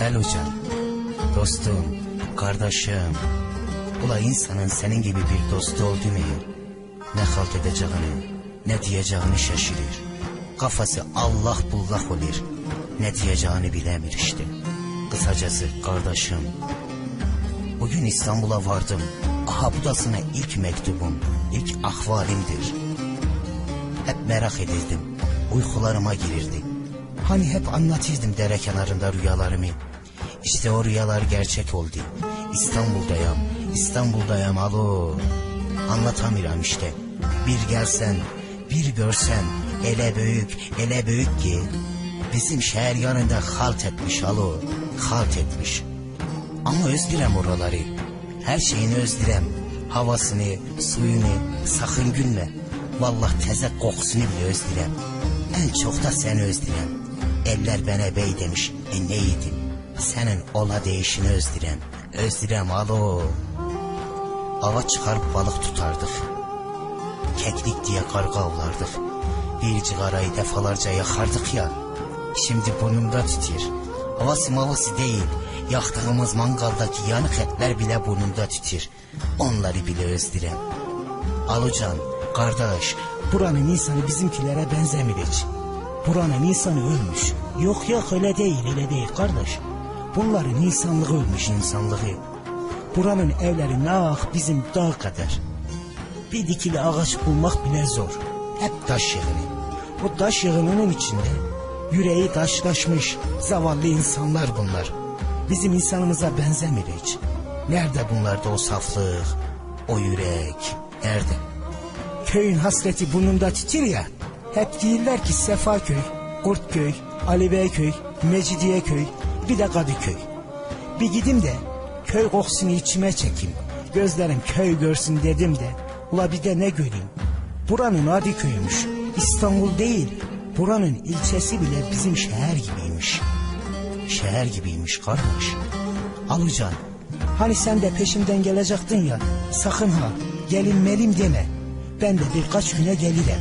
Elocan, dostum, kardeşim. Ula insanın senin gibi bir dostu oldu mu? Ne halt edeceğini, ne diyeceğini şaşırır. Kafası Allah bullak olur. Ne diyeceğini bilemir işte. Kısacası kardeşim. Bugün İstanbul'a vardım. Aha bu da sana ilk mektubum, ilk ahvalimdir. Hep merak edirdim. Uykularıma girirdi. Hani hep anlatırdım dere kenarında rüyalarımı. İşte o rüyalar gerçek oldu. İstanbul'dayım, İstanbul'dayım alo. Anlatamıyorum işte. Bir gelsen, bir görsen, ele büyük, ele büyük ki. Bizim şehir yanında halt etmiş alo, halt etmiş. Ama özlürem oraları. Her şeyini özlürem. Havasını, suyunu, sakın gülme. Vallahi teze kokusunu bile özlürem. En çok da seni özlürem. Eller bana bey demiş. E neydim? Senin ola değişini özlürem. Özlürem alo. Ava çıkarıp balık tutardık. Keklik diye karga avlardık. Bir cigarayı defalarca yakardık ya. Şimdi burnumda tütür. Havası mavası değil. Yaktığımız mangaldaki yanık etler bile burnumda tütür. Onları bile özlürem. Alucan, kardeş, buranın insanı bizimkilere benzemir hiç. Buranın insanı ölmüş. Yok yok öyle değil, öyle değil kardeş. Bunların insanlığı ölmüş insanlığı. Buranın evleri nah bizim dağ kadar. Bir dikili ağaç bulmak bile zor. Hep taş yığını. O taş yığınının içinde yüreği taşlaşmış zavallı insanlar bunlar. Bizim insanımıza benzemir hiç. Nerede bunlarda o saflık, o yürek, nerede? Köyün hasreti burnunda titir ya. Hep değiller ki Sefaköy, Kurtköy, Ali Beyköy, Mecidiyeköy, bir de Kadıköy. Bir gidim de köy kokusunu içime çekeyim. Gözlerim köy görsün dedim de. Ula bir de ne göreyim? Buranın adı köymüş. İstanbul değil. Buranın ilçesi bile bizim şehir gibiymiş. Şehir gibiymiş kardeş. Alucan. Hani sen de peşimden gelecektin ya. Sakın ha gelinmelim deme. Ben de birkaç güne gelirim.